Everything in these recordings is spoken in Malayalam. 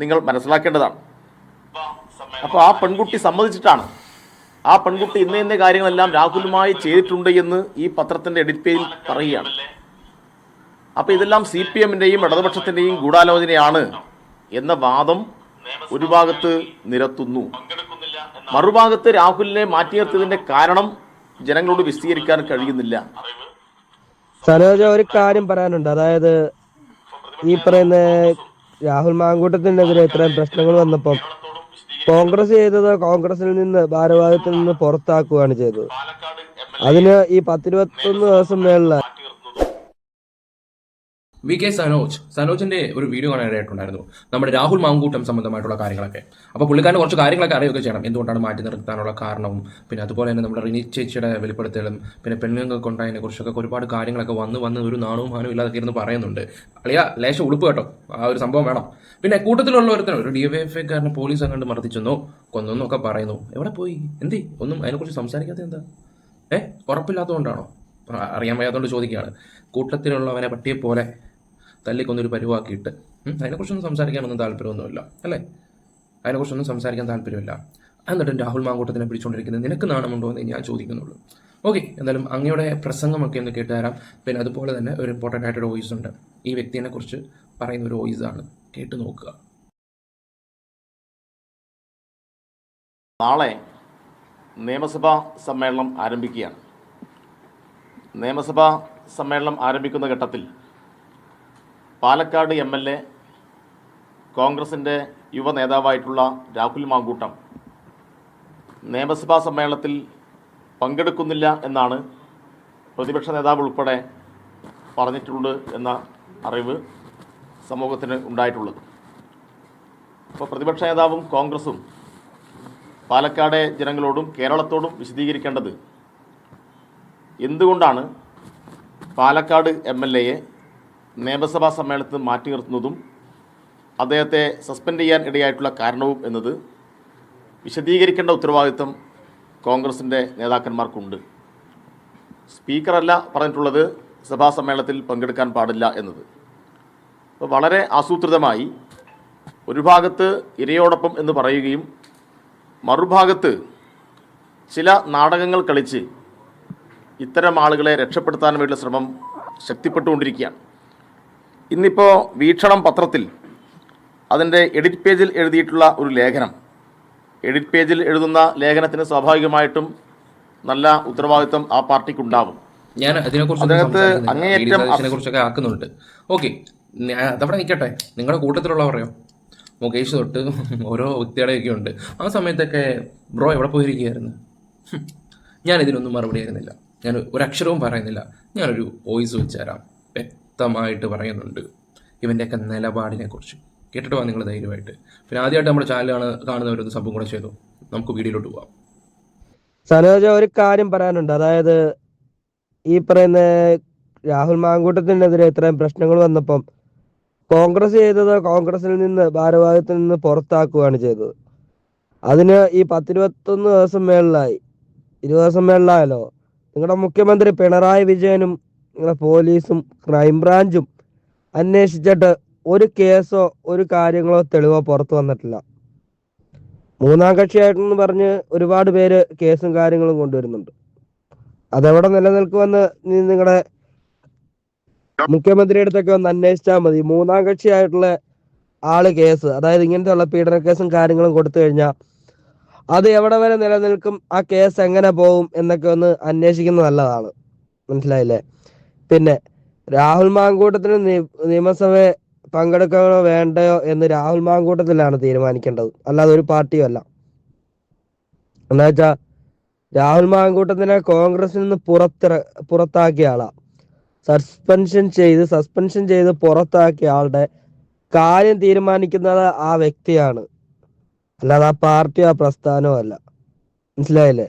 നിങ്ങൾ മനസ്സിലാക്കേണ്ടതാണ്. അപ്പോൾ ആ പെൺകുട്ടി സമ്മതിച്ചിട്ടാണ്. ആ പെൺകുട്ടി ഇന്ന ഇന്ന കാര്യങ്ങളെല്ലാം രാഹുലുമായി ചെയ്തിട്ടുണ്ട് എന്ന് ഈ പത്രത്തിന്റെ എഡിറ്റ് പേജിൽ പറയുകയാണ്. അപ്പോൾ ഇതെല്ലാം സി പി എമ്മിന്റെയും ഇടതുപക്ഷത്തിന്റെയും ഗൂഢാലോചനയാണ് എന്ന വാദം ഒരു ഭാഗത്ത് നിരത്തുന്നു. മറുഭാഗത്ത് രാഹുലിനെ മാറ്റി നിർത്തിയതിന്റെ കാരണം ജനങ്ങളോട് വിശദീകരിക്കാൻ കഴിയുന്നില്ല. സനോജ ഒരു കാര്യം പറയാനുണ്ട്. അതായത് ഈ പറയുന്ന രാഹുൽ മാങ്കൂട്ടത്തിനെതിരെ ഇത്രയും പ്രശ്നങ്ങൾ വന്നപ്പം കോൺഗ്രസ് ചെയ്തത് കോൺഗ്രസിൽ നിന്ന് ഭാരവാദത്തിൽ നിന്ന് പുറത്താക്കുകയാണ് ചെയ്തത്. അതിന് ഈ പത്തിരുപത്തൊന്ന് ദിവസം മേളിലായി വി കെ സനോജ് സനോജിന്റെ ഒരു വീഡിയോ കാണാനായിട്ടുണ്ടായിരുന്നു നമ്മുടെ രാഹുൽ മാങ്കൂട്ടം സംബന്ധമായിട്ടുള്ള കാര്യങ്ങളൊക്കെ. അപ്പോൾ പുള്ളിക്കാരന് കുറച്ച് കാര്യങ്ങളൊക്കെ അറിയുകയൊക്കെ ചെയ്യണം. എന്തുകൊണ്ടാണ് മാറ്റി നിർത്താനുള്ള കാരണവും? പിന്നെ അതുപോലെ തന്നെ നമ്മുടെ റിനി ചേച്ചിയുടെ വെളിപ്പെടുത്തലും പിന്നെ പെണ്ണുങ്ങൾ ഉണ്ടായതിനെ കുറിച്ചൊക്കെ ഒരുപാട് കാര്യങ്ങളൊക്കെ വന്ന് വന്ന് ഒരു നാണവും മാനവും ഇല്ലാതൊക്കെ ഇരുന്ന് പറയുന്നുണ്ട്. അളിയ ലേശം ഉളുപ്പ് കേട്ടോ. ആ ഒരു സംഭവം വേണം. പിന്നെ കൂട്ടത്തിലുള്ള ഒരുത്തരം ഒരു ഡി എഫ് എഫ് ഐക്കാരനെ പോലീസ് അങ്ങോട്ട് മർദ്ദിച്ചെന്നോ കൊന്നൊന്നൊക്കെ പറയുന്നു. എവിടെ പോയി? എന്തി? ഒന്നും അതിനെക്കുറിച്ച് സംസാരിക്കാത്ത എന്താ? ഏഹ് ഉറപ്പില്ലാത്തതുകൊണ്ടാണോ? അറിയാൻ വയ്യാത്തതുകൊണ്ട് ചോദിക്കുകയാണ്. കൂട്ടത്തിലുള്ളവനെ പട്ടിയെ പോലെ തല്ലിക്കൊന്നൊരു പരിവാക്കിയിട്ട്. അതിനെക്കുറിച്ചൊന്നും സംസാരിക്കാനൊന്നും താല്പര്യമൊന്നുമില്ല അല്ലേ? അതിനെക്കുറിച്ചൊന്നും സംസാരിക്കാൻ താല്പര്യമില്ല. എന്നിട്ടും രാഹുൽ മാങ്കൂട്ടത്തിനെ പിടിച്ചുകൊണ്ടിരിക്കുന്നത് നിനക്ക് നാണമുണ്ടോ എന്ന് ഞാൻ ചോദിക്കുന്നുള്ളൂ. ഓക്കെ എന്തായാലും അങ്ങയുടെ പ്രസംഗമൊക്കെ ഒന്ന് കേട്ടുതരാം. പിന്നെ അതുപോലെ തന്നെ ഒരു ഇമ്പോർട്ടന്റ് ആയിട്ടൊരു വോയിസ് ഉണ്ട്. ഈ വ്യക്തിനെ കുറിച്ച് പറയുന്ന ഒരു വോയിസ് ആണ്. കേട്ടു നോക്കുക. നാളെ നിയമസഭാ സമ്മേളനം ആരംഭിക്കുകയാണ്. നിയമസഭാ സമ്മേളനം ആരംഭിക്കുന്ന ഘട്ടത്തിൽ പാലക്കാട് എം എൽ എ കോൺഗ്രസിന്റെ യുവ നേതാവായിട്ടുള്ള രാഹുൽ മാങ്കൂട്ടം നിയമസഭാ സമ്മേളനത്തിൽ പങ്കെടുക്കുന്നില്ല എന്നാണ് പ്രതിപക്ഷ നേതാവ് ഉൾപ്പെടെ പറഞ്ഞിട്ടുള്ളത് എന്ന അറിവ് സമൂഹത്തിന് ഉണ്ടായിട്ടുള്ളത്. അപ്പോൾ പ്രതിപക്ഷ നേതാവും കോൺഗ്രസും പാലക്കാടെ ജനങ്ങളോടും കേരളത്തോടും വിശദീകരിക്കേണ്ടത് എന്തുകൊണ്ടാണ് പാലക്കാട് എം എൽ എയെ നിയമസഭാ സമ്മേളനത്തിൽ മാറ്റി നിർത്തുന്നതും അദ്ദേഹത്തെ സസ്പെൻഡ് ചെയ്യാൻ ഇടയായിട്ടുള്ള കാരണവും എന്നത് വിശദീകരിക്കേണ്ട ഉത്തരവാദിത്വം കോൺഗ്രസിന്റെ നേതാക്കന്മാർക്കുണ്ട്. സ്പീക്കറല്ല പറഞ്ഞിട്ടുള്ളത് സഭാ സമ്മേളനത്തിൽ പങ്കെടുക്കാൻ പാടില്ല എന്നത്. അപ്പോൾ വളരെ ആസൂത്രിതമായി ഒരു ഭാഗത്ത് ഇരയോടൊപ്പം എന്ന് പറയുകയും മറുഭാഗത്ത് ചില നാടകങ്ങൾ കളിച്ച് ഇത്തരം ആളുകളെ രക്ഷപ്പെടുത്താൻ വേണ്ടിയുള്ള ശ്രമം ശക്തിപ്പെട്ടുകൊണ്ടിരിക്കുകയാണ്. ഇന്നിപ്പോൾ വീക്ഷണം പത്രത്തിൽ അതിന്റെ എഡിറ്റ് പേജിൽ എഴുതിയിട്ടുള്ള ഒരു ലേഖനം. എഡിറ്റ് പേജിൽ എഴുതുന്ന ലേഖനത്തിന് സ്വാഭാവികമായിട്ടും നല്ല ഉത്തരവാദിത്വം ആ പാർട്ടിക്ക് പാർട്ടിക്കുണ്ടാവും. ഞാൻ അതിനെക്കുറിച്ച് അതിനകത്ത് അങ്ങേയറ്റം അതിനെ കുറിച്ചൊക്കെ ആക്കുന്നുണ്ട്. ഓക്കെ അതവിടെ നിൽക്കട്ടെ. നിങ്ങളുടെ കൂട്ടത്തിലുള്ള പറയോ? മുകേഷ് തൊട്ട് ഓരോ വ്യക്തികളെയൊക്കെ ഉണ്ട്. ആ സമയത്തൊക്കെ ബ്രോ എവിടെ പോയിരിക്കുകയായിരുന്നു. ഞാൻ ഇതിനൊന്നും മറുപടി ആയിരുന്നില്ല ഞാൻ ഒരക്ഷരവും പറയുന്നില്ല. ഞാനൊരു വോയിസ് വെച്ച് തരാം. വ്യക്തമായിട്ട് പറയുന്നുണ്ട്. ഇവന്റെയൊക്കെ നിലപാടിനെ കുറിച്ച് കേട്ടിട്ട് വാ നിങ്ങൾ ധൈര്യമായിട്ട്. പിന്നെ ആദ്യമായിട്ട് നമ്മുടെ ചാനൽ കാണുന്നവരൊന്ന് സംഭവം കൂടെ ചെയ്തു. നമുക്ക് വീഡിയോയിലോട്ട് പോവാം. സനോജ ഒരു കാര്യം പറയാനുണ്ട്. അതായത് ഈ പറയുന്ന രാഹുൽ മാങ്കൂട്ടത്തിനെതിരെ ഇത്രയും പ്രശ്നങ്ങൾ വന്നപ്പം കോൺഗ്രസ് ചെയ്തത് കോൺഗ്രസിൽ നിന്ന് ഭാരവാഹിത്തിൽ നിന്ന് പുറത്താക്കുകയാണ് ചെയ്തത്. അതിന് ഈ പത്തിരുപത്തൊന്ന് ദിവസം മേളിലായി. ഇരുപത് ദിവസം മേളിലായല്ലോ. നിങ്ങളുടെ മുഖ്യമന്ത്രി പിണറായി വിജയനും പോലീസും ക്രൈംബ്രാഞ്ചും അന്വേഷിച്ചിട്ട് ഒരു കേസോ ഒരു കാര്യങ്ങളോ തെളിവോ പുറത്തു വന്നിട്ടില്ല. മൂന്നാം കക്ഷിയായിട്ടെന്ന് പറഞ്ഞ് ഒരുപാട് പേര് കേസും കാര്യങ്ങളും കൊണ്ടുവരുന്നുണ്ട്. അതെവിടെ നിലനിൽക്കുമെന്ന് നിങ്ങളുടെ മുഖ്യമന്ത്രിയുടെ അടുത്തൊക്കെ ഒന്ന് അന്വേഷിച്ചാൽ മതി. മൂന്നാം കക്ഷിയായിട്ടുള്ള ആൾ കേസ് അതായത് ഇങ്ങനത്തെ ഉള്ള പീഡന കേസും കാര്യങ്ങളും കൊടുത്തു കഴിഞ്ഞാൽ അത് എവിടെ വരെ നിലനിൽക്കും ആ കേസ് എങ്ങനെ പോകും എന്നൊക്കെ ഒന്ന് അന്വേഷിക്കുന്നത് നല്ലതാണ്. മനസ്സിലായില്ലേ? പിന്നെ രാഹുൽ മാങ്കൂട്ടത്തിന് നിയമസഭ നിയമസഭയെ പങ്കെടുക്കണോ വേണ്ടയോ എന്ന് രാഹുൽ മാങ്കൂട്ടത്തിലാണ് തീരുമാനിക്കേണ്ടത്. അല്ലാതെ ഒരു പാർട്ടിയും അല്ല. എന്താ വെച്ചാ രാഹുൽ മാങ്കൂട്ടത്തിനെ കോൺഗ്രസിൽ നിന്ന് പുറത്തിറ പുറത്താക്കിയ ആളാ. സസ്പെൻഷൻ ചെയ്ത് സസ്പെൻഷൻ ചെയ്ത് പുറത്താക്കിയ ആളുടെ കാര്യം തീരുമാനിക്കുന്നത് ആ വ്യക്തിയാണ്. അല്ലാതെ ആ പാർട്ടിയോ ആ പ്രസ്ഥാനമോ അല്ല. മനസ്സിലായില്ലേ?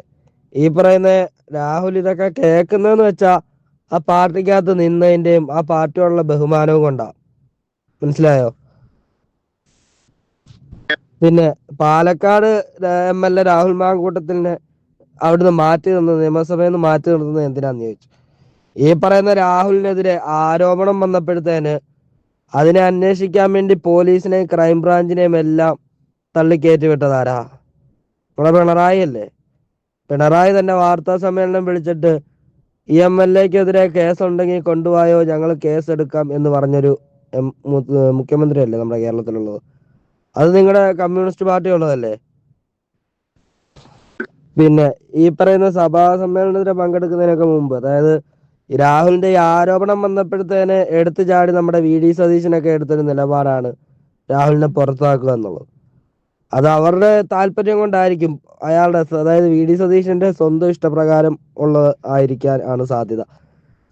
ഈ പറയുന്ന രാഹുൽ ഇതൊക്കെ കേൾക്കുന്നതെന്ന് വെച്ചാ ആ പാർട്ടിക്കകത്ത് നിന്നതിന്റെയും ആ പാർട്ടിയോടുള്ള ബഹുമാനവും കൊണ്ടാ. മനസ്സിലായോ? പിന്നെ Palakkad M L A Rahul മാങ്കൂട്ടത്തിനെ അവിടുന്ന് മാറ്റി നിർത്തുന്നത് നിയമസഭയിൽ നിന്ന് മാറ്റി നിർത്തുന്നത് എന്തിനാന്ന് ചോദിച്ചു? ഈ പറയുന്ന രാഹുലിനെതിരെ ആരോപണം വന്നപ്പോഴത്തേന് അതിനെ അന്വേഷിക്കാൻ വേണ്ടി പോലീസിനെയും ക്രൈംബ്രാഞ്ചിനെയും എല്ലാം തള്ളിക്കയറ്റി വിട്ടതാരാ നമ്മളെ പിണറായി അല്ലേ? പിണറായി തന്നെ വാർത്താ സമ്മേളനം വിളിച്ചിട്ട് ഈ എം എൽ എക്കെതിരെ കേസുണ്ടെങ്കിൽ കൊണ്ടുപോയോ? ഞങ്ങൾ കേസ് എടുക്കാം എന്ന് പറഞ്ഞൊരു എം- മുഖ്യമന്ത്രി അല്ലേ നമ്മുടെ കേരളത്തിലുള്ളത്? അത് നിങ്ങളുടെ കമ്മ്യൂണിസ്റ്റ് പാർട്ടി ഉള്ളതല്ലേ പിന്നെ ഈ പറയുന്ന സഭാ സമ്മേളനത്തിന് പങ്കെടുക്കുന്നതിനൊക്കെ മുമ്പ് അതായത് രാഹുലിന്റെ ഈ ആരോപണം വന്നപ്പോഴത്തേനെ എടുത്തു ചാടി നമ്മുടെ വി ഡി സതീശനൊക്കെ എടുത്തൊരു നിലപാടാണ് രാഹുലിനെ പുറത്താക്കുക എന്നുള്ളത്. അത് അവരുടെ താല്പര്യം കൊണ്ടായിരിക്കും അയാളുടെ അതായത് വി ഡി സതീശന്റെ സ്വന്തം ഇഷ്ടപ്രകാരം ഉള്ളത് ആയിരിക്കാൻ ആണ് സാധ്യത.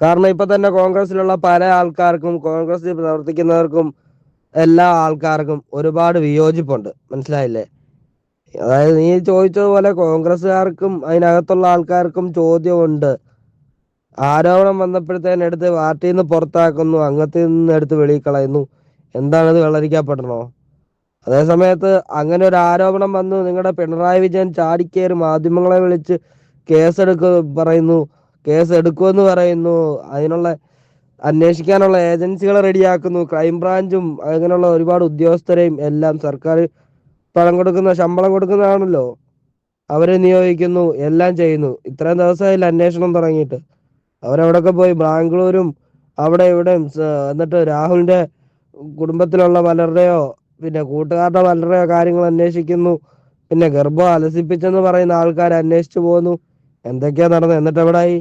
കാരണം ഇപ്പൊ തന്നെ കോൺഗ്രസിലുള്ള പല ആൾക്കാർക്കും കോൺഗ്രസിൽ പ്രവർത്തിക്കുന്നവർക്കും എല്ലാ ആൾക്കാർക്കും ഒരുപാട് വിയോജിപ്പുണ്ട്. മനസ്സിലായില്ലേ? അതായത് നീ ചോദിച്ചതുപോലെ കോൺഗ്രസ്സുകാർക്കും അതിനകത്തുള്ള ആൾക്കാർക്കും ചോദ്യമുണ്ട്. ആരോപണം വന്നപ്പോഴത്തേന് എടുത്ത് പാർട്ടിയിൽ നിന്ന് പുറത്താക്കുന്നു അംഗത്തിൽ നിന്ന് എടുത്ത് വെളിയിൽ കളയുന്നു. എന്താണത് വെള്ളരിക്കപ്പെടണോ അതേ സമയത്ത് അങ്ങനെ ഒരു ആരോപണം വന്നു. നിങ്ങളുടെ പിണറായി വിജയൻ ചാടിക്കേറി മാധ്യമങ്ങളെ വിളിച്ച് കേസെടുക്ക പറയുന്നു. കേസ് എടുക്കുമെന്ന് പറയുന്നു. അതിനുള്ള അന്വേഷിക്കാനുള്ള ഏജൻസികളെ റെഡിയാക്കുന്നു. ക്രൈംബ്രാഞ്ചും അങ്ങനെയുള്ള ഒരുപാട് ഉദ്യോഗസ്ഥരെയും എല്ലാം സർക്കാർ പണം കൊടുക്കുന്ന ശമ്പളം കൊടുക്കുന്നതാണല്ലോ അവരെ നിയോഗിക്കുന്നു. എല്ലാം ചെയ്യുന്നു. ഇത്രയും ദിവസമായില്ല അന്വേഷണം തുടങ്ങിയിട്ട്. അവരവിടൊക്കെ പോയി ബാംഗ്ലൂരും അവിടെ ഇവിടെയും എന്നിട്ട് രാഹുലിന്റെ കുടുംബത്തിലുള്ള പലരുടെയോ പിന്നെ കൂട്ടുകാരുടെ വളരെ കാര്യങ്ങൾ അന്വേഷിക്കുന്നു. പിന്നെ ഗർഭം അലസിപ്പിച്ചെന്ന് പറയുന്ന ആൾക്കാർ അന്വേഷിച്ചു പോകുന്നു എന്തൊക്കെയാ നടന്നത്? എന്നിട്ട് എവിടായി?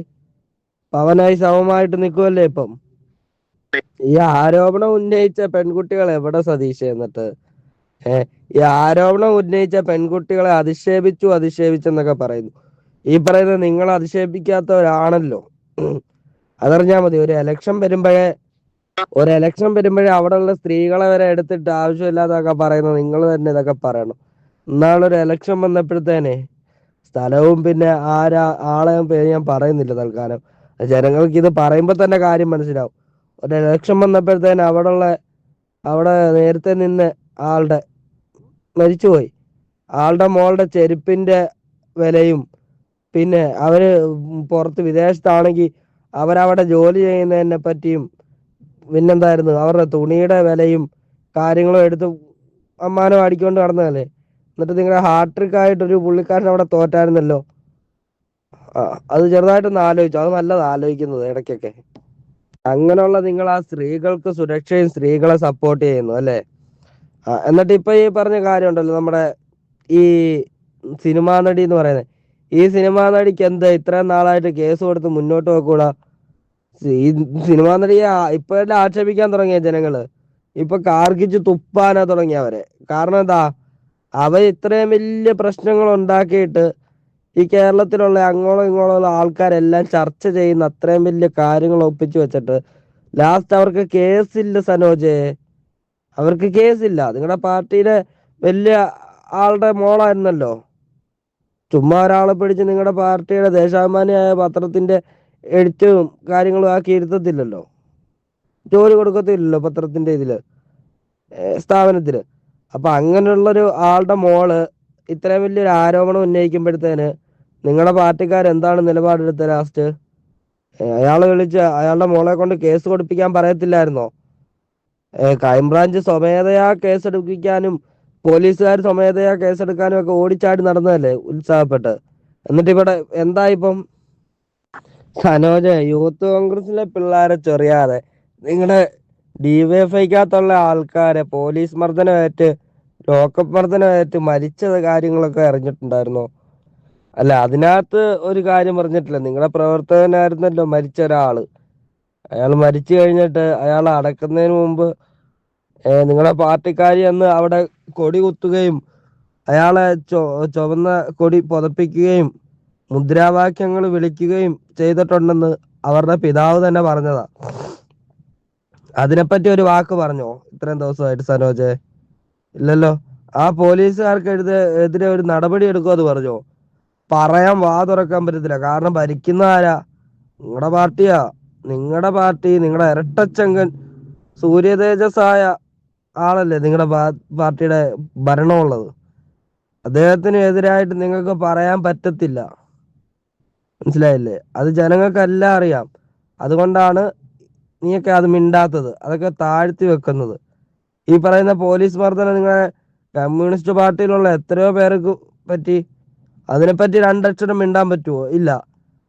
പവനായി സമമായിട്ട് നിൽക്കുമല്ലേ ഇപ്പം? ഈ ആരോപണം ഉന്നയിച്ച പെൺകുട്ടികൾ എവിടെ സതീശ എന്നിട്ട്? ഏ ഈ ആരോപണം ഉന്നയിച്ച പെൺകുട്ടികളെ അധിക്ഷേപിച്ചു അധിക്ഷേപിച്ചെന്നൊക്കെ പറയുന്നു. ഈ പറയുന്നത് നിങ്ങൾ അധിക്ഷേപിക്കാത്തവരാണല്ലോ. അതറിഞ്ഞാ മതി ഒരു എലക്ഷൻ വരുമ്പോഴേ ഒരു എലക്ഷൻ വരുമ്പോഴേ അവിടെയുള്ള സ്ത്രീകളെ വരെ എടുത്തിട്ട് ആവശ്യമില്ലാതൊക്കെ പറയുന്നത് നിങ്ങൾ തന്നെ ഇതൊക്കെ പറയണം. ഇന്നാളൊരു എലക്ഷൻ വന്നപ്പോഴത്തേനെ സ്ഥലവും പിന്നെ ആരാ ആളെയും പേര് ഞാൻ പറയുന്നില്ല തൽക്കാലം. ജനങ്ങൾക്ക് ഇത് പറയുമ്പോൾ തന്നെ കാര്യം മനസ്സിലാവും. ഒരു എലക്ഷൻ വന്നപ്പോഴത്തേന് അവിടെയുള്ള അവിടെ നേരത്തെ നിന്ന് ആളുടെ മരിച്ചുപോയി. ആളുടെ മോളുടെ ചെരുപ്പിന്റെ വിലയും പിന്നെ അവർ പുറത്ത് വിദേശത്താണെങ്കിൽ അവരവിടെ ജോലി ചെയ്യുന്നതിനെ പറ്റിയും പിന്നെന്തായിരുന്നു? അവരുടെ തുണിയുടെ വിലയും കാര്യങ്ങളും എടുത്ത് അമ്മാനം അടിക്കൊണ്ട് നടന്നതല്ലേ? എന്നിട്ട് നിങ്ങളുടെ ഹാർട്രിക് ആയിട്ട് ഒരു പുള്ളിക്കാരൻ അവിടെ തോറ്റായിരുന്നല്ലോ. അത് ചെറുതായിട്ടൊന്ന് ആലോചിച്ചു. അത് നല്ലത് ആലോചിക്കുന്നത് ഇടയ്ക്കൊക്കെ. അങ്ങനെയുള്ള നിങ്ങൾ ആ സ്ത്രീകൾക്ക് സുരക്ഷയും സ്ത്രീകളെ സപ്പോർട്ട് ചെയ്യുന്നു അല്ലേ? എന്നിട്ട് ഇപ്പൊ ഈ പറഞ്ഞ കാര്യമുണ്ടല്ലോ നമ്മുടെ ഈ സിനിമാ നടി എന്ന് പറയുന്നത്. ഈ സിനിമാ നടിക്ക് എന്താ ഇത്രയും നാളായിട്ട് കേസ് കൊടുത്ത് മുന്നോട്ട് പോക്കൂടാ ഈ സിനിമാ നടിയെ ഇപ്പൊ ഇപ്പോഴല്ലേ ആക്ഷേപിക്കാൻ തുടങ്ങിയ ജനങ്ങൾ. ഇപ്പൊ കാർക്കിച്ച് തുപ്പാനാ തുടങ്ങിയവരെ കാരണം എന്താ? അവ ഇത്രയും വലിയ പ്രശ്നങ്ങൾ ഉണ്ടാക്കിയിട്ട് ഈ കേരളത്തിലുള്ള അങ്ങോളം ഇങ്ങോളം ഉള്ള ആൾക്കാരെല്ലാം ചർച്ച ചെയ്യുന്ന അത്രയും വലിയ കാര്യങ്ങൾ ഒപ്പിച്ചു വെച്ചിട്ട് ലാസ്റ്റ് അവർക്ക് കേസില്ല സനോജേ. അവർക്ക് കേസില്ല. നിങ്ങളുടെ പാർട്ടിയിലെ വലിയ ആളുടെ മോളായിരുന്നല്ലോ. ചുമ്മാ ഒരാളെ പിടിച്ച് നിങ്ങളുടെ പാർട്ടിയുടെ ദേശാഭിമാനിയായ പത്രത്തിന്റെ എഡിറ്റും കാര്യങ്ങളും ആക്കി ഇരുത്തത്തില്ലല്ലോ. ജോലി കൊടുക്കത്തില്ലല്ലോ പത്രത്തിന്റെ ഇതിൽ സ്ഥാപനത്തിൽ. അപ്പൊ അങ്ങനെയുള്ളൊരു ആളുടെ മോൾ ഇത്രയും വലിയൊരു ആരോപണം ഉന്നയിക്കുമ്പോഴത്തേന് നിങ്ങളുടെ പാർട്ടിക്കാർ എന്താണ് നിലപാടെടുത്തത് ലാസ്റ്റ്? അയാൾ വിളിച്ച് അയാളുടെ മോളെ കൊണ്ട് കേസ് കൊടുപ്പിക്കാൻ പറയത്തില്ലായിരുന്നോ? ക്രൈംബ്രാഞ്ച് സ്വമേധയാ കേസെടുപ്പിക്കാനും പോലീസുകാർ സ്വമേധയാ കേസെടുക്കാനും ഒക്കെ ഓടിച്ചാടി നടന്നതല്ലേ ഉത്സാഹപ്പെട്ട്. എന്നിട്ട് ഇവിടെ എന്താ ഇപ്പം സനോജ് യൂത്ത് കോൺഗ്രസിലെ പിള്ളേരെ ചൊറിയാതെ. നിങ്ങളുടെ ഡിവൈഎഫ്ഐക്കകത്തുള്ള ആൾക്കാരെ പോലീസ് മർദ്ദനമേറ്റ് ലോക്കപ്പ് മർദ്ദനമേറ്റ് മരിച്ച കാര്യങ്ങളൊക്കെ അറിഞ്ഞിട്ടുണ്ടായിരുന്നോ? അല്ല അതിനകത്ത് ഒരു കാര്യം പറഞ്ഞിട്ടില്ല. നിങ്ങളുടെ പ്രവർത്തകനായിരുന്നല്ലോ മരിച്ച ഒരാൾ. അയാൾ മരിച്ചു കഴിഞ്ഞിട്ട് അയാൾ അടക്കുന്നതിന് മുമ്പ് നിങ്ങളെ പാർട്ടിക്കാരി അന്ന് അവിടെ കൊടി കുത്തുകയും അയാളെ ചൊ ചുവന്ന കൊടി പുതപ്പിക്കുകയും മുദ്രാവാക്യങ്ങൾ വിളിക്കുകയും ചെയ്തിട്ടുണ്ടെന്ന് അവരുടെ പിതാവ് തന്നെ പറഞ്ഞതാ. അതിനെപ്പറ്റി ഒരു വാക്ക് പറഞ്ഞോ? ഇത്രയും ദിവസമായിട്ട് സനോജ്. ഇല്ലല്ലോ. ആ പോലീസുകാർക്ക് എഴുത എതിരെ ഒരു നടപടി എടുക്കുമെന്ന് പറഞ്ഞോ? പറയാൻ വാ തുറക്കാൻ പറ്റത്തില്ല. കാരണം ഭരിക്കുന്ന ആരാ? നിങ്ങളുടെ പാർട്ടിയാ. നിങ്ങളുടെ പാർട്ടി നിങ്ങളുടെ ഇരട്ടച്ചങ്കൻ സൂര്യ തേജസ്സായ ആളല്ലേ നിങ്ങളുടെ പാർട്ടിയുടെ ഭരണമുള്ളത്. അദ്ദേഹത്തിന് എതിരായിട്ട് നിങ്ങൾക്ക് പറയാൻ പറ്റത്തില്ല. മനസ്സിലായില്ലേ? അത് ജനങ്ങൾക്കെല്ലാം അറിയാം. അതുകൊണ്ടാണ് നീയൊക്കെ അത് മിണ്ടാത്തത്. അതൊക്കെ താഴ്ത്തി വെക്കുന്നത്. ഈ പറയുന്ന പോലീസ് മർദ്ദനം നിങ്ങളെ കമ്മ്യൂണിസ്റ്റ് പാർട്ടിയിലുള്ള എത്രയോ പേർക്ക് പറ്റി. അതിനെപ്പറ്റി രണ്ടക്ഷരം മിണ്ടാൻ പറ്റുമോ ഇല്ല.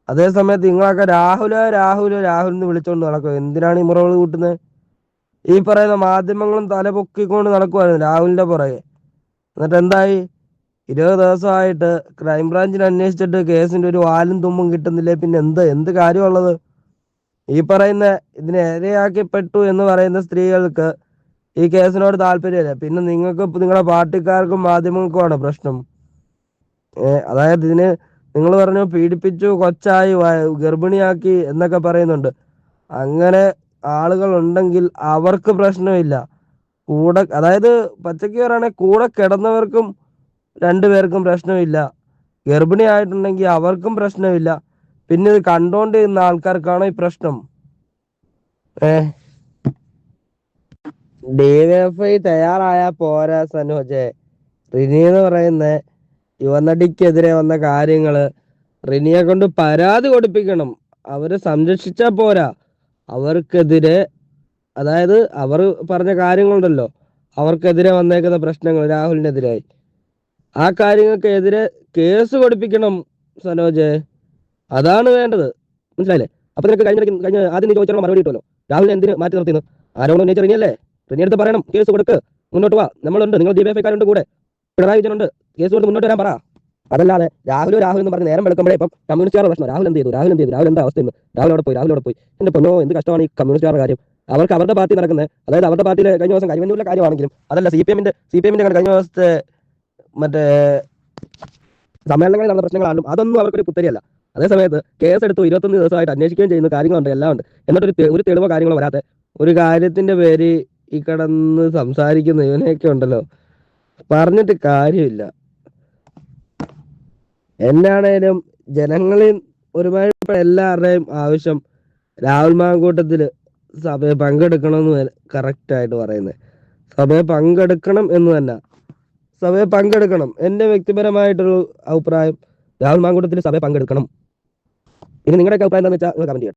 അതേ സമയത്ത് നിങ്ങളൊക്കെ രാഹുല രാഹുല രാഹുൽ എന്ന് വിളിച്ചുകൊണ്ട് നടക്കുക എന്തിനാണ് ഈ മുറകൾ കൂട്ടുന്നത്? ഈ പറയുന്ന മാധ്യമങ്ങളും തലപൊക്കിക്കൊണ്ട് നടക്കുമായിരുന്നു രാഹുലിന്റെ പുറകെ. എന്നിട്ട് എന്തായി? ഇരുപത് ദിവസമായിട്ട് ക്രൈംബ്രാഞ്ചിന് അന്വേഷിച്ചിട്ട് കേസിന്റെ ഒരു വാലും തുമ്പും കിട്ടുന്നില്ല? പിന്നെ എന്ത് എന്ത് കാര്യമുള്ളത്? ഈ പറയുന്ന ഇതിനെ ഇരയാക്കിപ്പെട്ടു എന്ന് പറയുന്ന സ്ത്രീകൾക്ക് ഈ കേസിനോട് താല്പര്യമില്ല. പിന്നെ നിങ്ങൾക്ക് നിങ്ങളുടെ പാർട്ടിക്കാർക്കും മാധ്യമങ്ങൾക്കുമാണ് പ്രശ്നം. അതായത് ഇതിന് നിങ്ങൾ പറഞ്ഞു പീഡിപ്പിച്ചു കൊച്ചായി ഗർഭിണിയാക്കി എന്നൊക്കെ പറയുന്നുണ്ട്. അങ്ങനെ ആളുകൾ ഉണ്ടെങ്കിൽ അവർക്ക് പ്രശ്നമില്ല. കൂടെ അതായത് പച്ചക്ക് പറയുകയാണെങ്കിൽ കൂടെ കിടന്നവർക്കും രണ്ടുപേർക്കും പ്രശ്നമില്ല. ഗർഭിണി ആയിട്ടുണ്ടെങ്കിൽ അവർക്കും പ്രശ്നമില്ല. പിന്നെ ഇത് കണ്ടോണ്ടിരുന്ന ആൾക്കാർക്കാണോ ഈ പ്രശ്നം? ഏ? ഡിവൈഎഫ്ഐ തയ്യാറായ പോരാ സനോജെ. റിനി എന്ന് പറയുന്ന യുവനടിക്കെതിരെ വന്ന കാര്യങ്ങൾ റിനിയെ കൊണ്ട് പരാതി കൊടുപ്പിക്കണം. അവരെ സംരക്ഷിച്ച പോരാ. അവർക്കെതിരെ അതായത് അവർ പറഞ്ഞ കാര്യങ്ങളുണ്ടല്ലോ. അവർക്കെതിരെ വന്നേക്കുന്ന പ്രശ്നങ്ങൾ രാഹുലിനെതിരായി. ആ കാര്യങ്ങൾക്കെതിരെ കേസ് കൊടുപ്പിക്കണം സനോജ്. അതാണ് വേണ്ടത്. മനസ്സിലായില്ലേ? അപ്പൊ നിനക്ക് കഴിഞ്ഞ കഴിഞ്ഞ ആദ്യം നീ ചോദിച്ചാൽ മറുപടി കിട്ടുമല്ലോ. രാഹുലിനെ എന്തിന് മാറ്റി നിർത്തിയെന്ന്? ആരോടും ഉന്നയിച്ച റിനിയല്ലേ റിഞ്ഞെടുത്ത് പറയണം കേസ് കൊടുക്ക് മുന്നോട്ട് വാ. നമ്മളുണ്ട് നിങ്ങൾ ഡിവൈഎഫ്ഐക്കാരുണ്ട് കൂടെ. പിണറായി വിജയനുണ്ട് കേസ് കൊടുത്ത് മുന്നോട്ട് വരാൻ പറ. അതല്ലാതെ രാഹുൽ രാഹുൽ എന്ന് പറഞ്ഞ് നേരം വെളുക്കുമ്പോഴേ ഇപ്പം കമ്മ്യൂണിസ്റ്റുകാരുടെ പ്രശ്നം. രാഹുൽ എന്ത് ചെയ്തു? രാഹുൽ എന്ത് ചെയ്തു? രാഹുൽ എന്താ അവസ്ഥ ഇന്ന് രാഹുൽ അവിടെ പോയി രാഹുൽ അവിടെ പോയി. എന്റെ പൊന്നോ എന്ത് കഷ്ടമാണ് ഈ കമ്മ്യൂണിസ്റ്റുകാരുടെ കാര്യം? അവർക്ക് അവരുടെ പാർട്ടി നടക്കുന്നത് അതായത് അവരുടെ പാർട്ടിയിലെ കഴിഞ്ഞ ദിവസം കരിവന്നൂരിലെ കാര്യമാണെങ്കിലും അതല്ല സി പി എമ്മിന്റെ സി പി എമ്മിന്റെ കഴിഞ്ഞ ദിവസത്തെ മറ്റേ സമ്മേളനങ്ങളിൽ നടന്ന പ്രശ്നങ്ങളാണ് അതൊന്നും അവർക്കൊരു പുത്തരിയല്ല അതേ സമയത്ത് കേസ് എടുത്തു ഇരുപത്തൊന്ന് ദിവസമായിട്ട് അന്വേഷിക്കുകയും ചെയ്യുന്ന കാര്യങ്ങളുണ്ട് എല്ലാം ഉണ്ട്. എന്നിട്ടൊരു ഒരു തെളിവോ കാര്യങ്ങളോ വരാത്ത ഒരു കാര്യത്തിന്റെ പേര് ഈ കിടന്ന് സംസാരിക്കുന്ന ഇവനെയൊക്കെ ഉണ്ടല്ലോ. പറഞ്ഞിട്ട് കാര്യമില്ല. എന്നാണേലും ജനങ്ങളിൽ ഒരുപാട് എല്ലാവരുടെയും ആവശ്യം രാഹുൽ മാങ്കൂട്ടത്തിൽ സഭയെ പങ്കെടുക്കണമെന്ന് കറക്റ്റ് ആയിട്ട് പറയുന്നത്. സഭയെ പങ്കെടുക്കണം എന്ന് തന്നെ. സഭയെ പങ്കെടുക്കണം. എന്റെ വ്യക്തിപരമായിട്ടുള്ള അഭിപ്രായം രാഹുൽ മാങ്കൂട്ടത്തിൽ സഭയെ പങ്കെടുക്കണം. ഇനി നിങ്ങളുടെ അഭിപ്രായം എന്താണെന്ന് വെച്ചാൽ നിങ്ങൾ കമന്റ് ചെയ്യണം